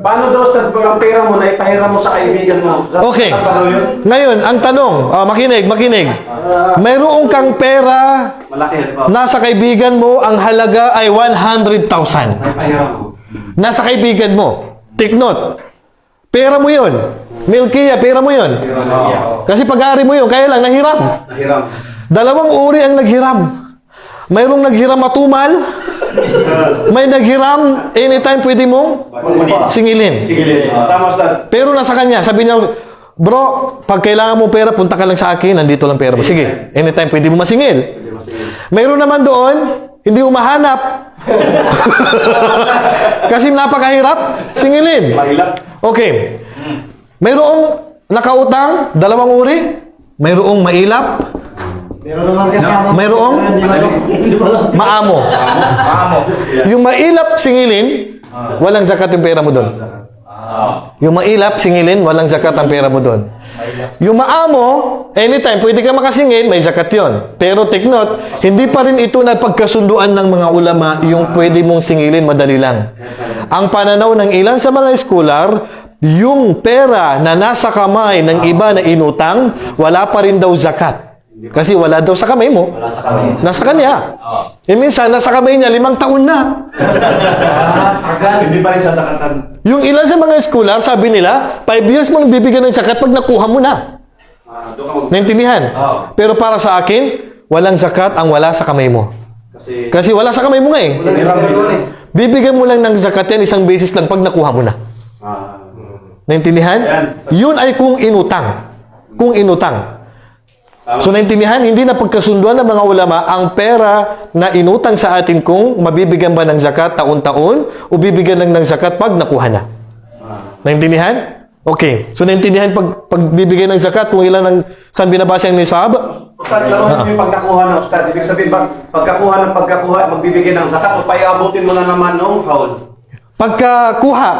Paano daw pag ang pera mo na ipahiram mo sa kaibigan mo? Okay. Ba daw yun? Ngayon, ang tanong, ah, makinig, makinig. Mayroong kang pera, Malaki, ba? nasa kaibigan mo, ang halaga ay 100,000. Ipahiram mo. Nasa kaibigan mo. Take note. Pera mo yun. Milkiya, pera mo yun. Kasi pag-ari mo yun, kaya lang, nahiram. Nahiram. Dalawang uri ang naghiram. Mayroong naghiram matumal, may naghiram anytime pwede mong singilin. Sige, tama Ustad. Pero nasa kanya, sabi niya, bro, pag kailangan mo pera, punta ka lang sa akin, nandito lang pera mo. Sige, anytime pwede mo masingil. Mayroon naman doon, hindi umahanap. Kasi napakahirap, singilin. Mahilap. Okay. Mayroong nakautang, dalawang uri. Mayroong mailap, Pero naman kasama. Mayroong? Hindi mo lang. maamo. Yung mailap, singilin, walang zakat yung pera mo doon. Yung mailap, singilin, walang zakat ang pera mo doon. Yung maamo, anytime, pwede ka makasingil, may zakat yon. Pero take note, hindi pa rin ito na pagkasunduan ng mga ulama yung pwede mong singilin madali lang. Ang pananaw ng ilan sa mga scholar, yung pera na nasa kamay ng iba na inutang, wala pa rin daw zakat. Kasi wala daw sa kamay mo. Wala sa kamay. Nasa kanya. Eh minsan, nasa kamay niya, limang taon na. Hindi pa rin sa zakatan. Yung ilan sa mga scholar, sabi nila, 5 years mo bibigyan ng zakat pag nakuha mo na. Ah, doon ka mag... Naintindihan? Pero para sa akin, walang zakat ang wala sa kamay mo. Kasi... Kasi wala sa kamay mo nga eh. Yun eh. Bibigyan mo lang ng zakat yan isang beses lang pag nakuha mo na. Ah, Naintindihan? Yun ay kung inutang. Kung inutang. So naintindihan, hindi na pagkasunduan ng mga ulama ang pera na inutang sa atin kung mabibigyan ba ng zakat taon-taon o bibigyan lang ng zakat pag nakuha na. Naintindihan? Okay. So naintindihan pag pagbibigay ng zakat kung ilan ang saan binabasa ang nisab? Ustad, laro mo yung pagkakuha ng Ustad. Ibig sabihin, pag, pagkakuha ng pagkakuha, magbibigay ng zakat o paiabutin mo na naman nung haul. Pagkakuha,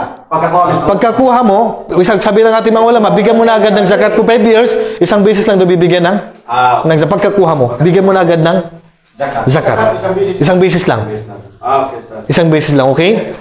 Pagkakuha mo, isang sabi ng ating mga ulama, bigyan mo na agad ng zakat kung 5 years, isang beses lang daw bibigyan ng Ah, ng pagkakuha mo, bigyan mo na agad ng Zakat. zakat. Isang beses lang. ah, okay. Isang beses lang, okay?